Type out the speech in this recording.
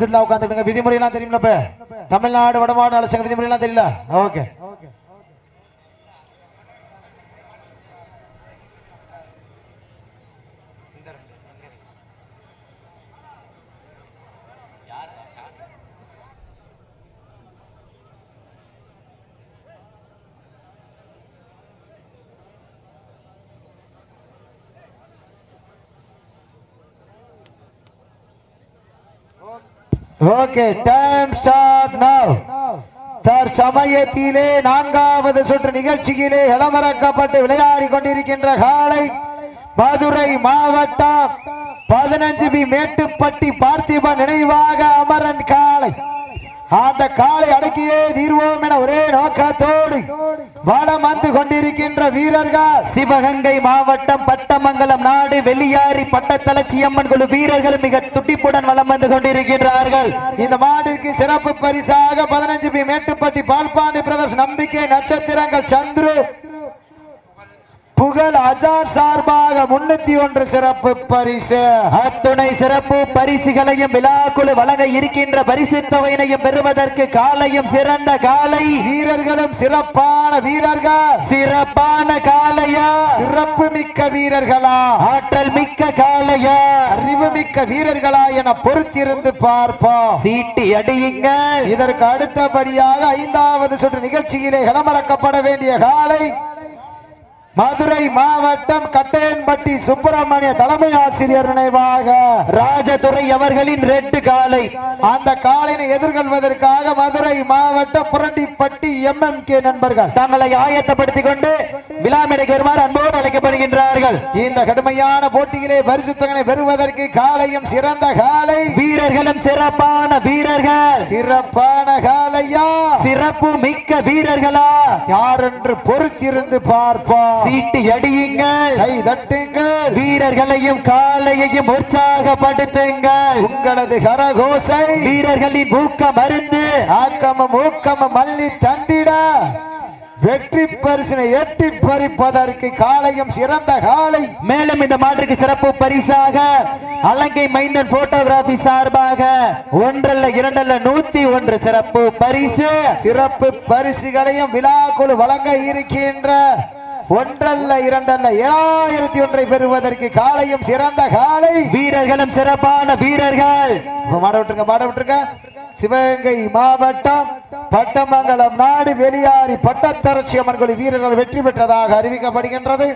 வீட்டுல உட்காந்துருங்க விதிமுறையெல்லாம் தெரியும்ல இப்ப? தமிழ்நாடு வடமாடு அழைச்சங்க விதிமுறையெல்லாம் தெரியல? Okay. Okay time start now தற்சமயத்திலே நான்காவது சுற்று நிகழ்ச்சியிலே இளமறக்கப்பட்டு விளையாடி கொண்டிருக்கின்ற காலை மதுரை மாவட்டம் பதினஞ்சு பி மேட்டுப்பட்டி பார்த்திப நினைவாக அமரன் காளை அந்த காலை அடக்கியே தீர்வோம் என ஒரே நோக்கத்தோடு வளம் வந்து கொண்டிருக்கின்ற வீரர்கள் சிவகங்கை மாவட்டம் பட்டமங்கலம் நாடு வெள்ளியாரி பட்டத்தளச்சி அம்மன் குழு வீரர்கள் மிக துட்டிப்புடன் வலம் வந்து கொண்டிருக்கின்றார்கள் இந்த மாடிற்கு சிறப்பு பரிசாக பதினஞ்சு பி மேட்டுப்பட்டி பால்பாண்டி பிரதர்ஸ் நம்பிக்கை நட்சத்திரங்கள் சந்துரு புகழ் அஜார் சார்பாக முன்னூத்தி ஒன்று சிறப்பு பரிசு. அத்துணை சிறப்பு பரிசுகளையும் விழாக்குழு வழங்க இருக்கின்ற பரிசு தொகையினையும் பெறுவதற்கு காலையும் சிறந்த காலை. வீரர்களும் சிறப்பான வீரர்கள். சிறப்பான காலையா? சிறப்பு மிக்க வீரர்களா? ஆற்றல் மிக்க காலையா? அறிவு மிக்க வீரர்களா என பொறுத்திருந்து பார்ப்போம். சீட்டி அடியுங்கள். இதற்கு அடுத்தபடியாக ஐந்தாவது சுற்று நிகழ்ச்சியிலே களமறக்கப்பட வேண்டிய காலை. மதுரை மாவட்டம் கட்டையன்பட்டி சுப்பிரமணிய தலைமை ஆசிரியர் நினைவாக ராஜதுரை அவர்களின் ரெட்டு காலை. அந்த காலினை எதிர்கொள்வதற்காக மதுரை மாவட்டம் புரண்டிப்பட்டி எம்எம் கே நண்பர்கள் தங்களை ஆயத்தப்படுத்திக் கொண்டு விழாமேடைக்கு வருமாறு அன்போடு அழைக்கப்படுகின்றார்கள். இந்த கடுமையான போட்டியிலே பரிசுத்தங்களை பெறுவதற்கு காலையும் சிறந்த காலை. வீரர்களும் சிறப்பான வீரர்கள். சிறப்பான காலையா? சிறப்பு மிக்க வீரர்களா? யார் என்று பொறுத்திருந்து பார்ப்போம். சீட்டு அடியுங்கள் கை தட்டுங்கள். வீரர்களையும் காலையையும் உற்சாகப்படுத்துங்கள். உங்களது கரகோசை. வீரர்களின் ஊக்க மருந்து ஆக்கமும் ஊக்கமும் மல்லி தந்திட. வெற்றி பரிசினை எட்டி பறிப்பதற்கு காலையும் சிறந்த காலை மேலும் இந்த மாற்றுக்கு சிறப்பு பரிசாக அலங்கை மைந்தன் போட்டோகிராபி சார்பாக ஒன்றல்ல இரண்டல்ல நூத்தி ஒன்று சிறப்பு பரிசு. சிறப்பு பரிசுகளையும் விழாக்குழு வழங்க இருக்கின்ற ஒன்றல்ல இரண்டல்ல ஏழாயிரத்தி ஒன்றை பெறுவதற்கு காலையும் சிறந்த காலை வீரர்களும் சிறப்பான வீரர்கள். மாட விட்டுருங்க மாட விட்டுருங்க. சிவகங்கை மாவட்டம் பட்டமங்கலம் நாடு வெளியாரி பட்டத்தரட்சி அம்மன் கோயில் வீரர்கள் வெற்றி பெற்றதாக அறிவிக்கப்படுகின்றது.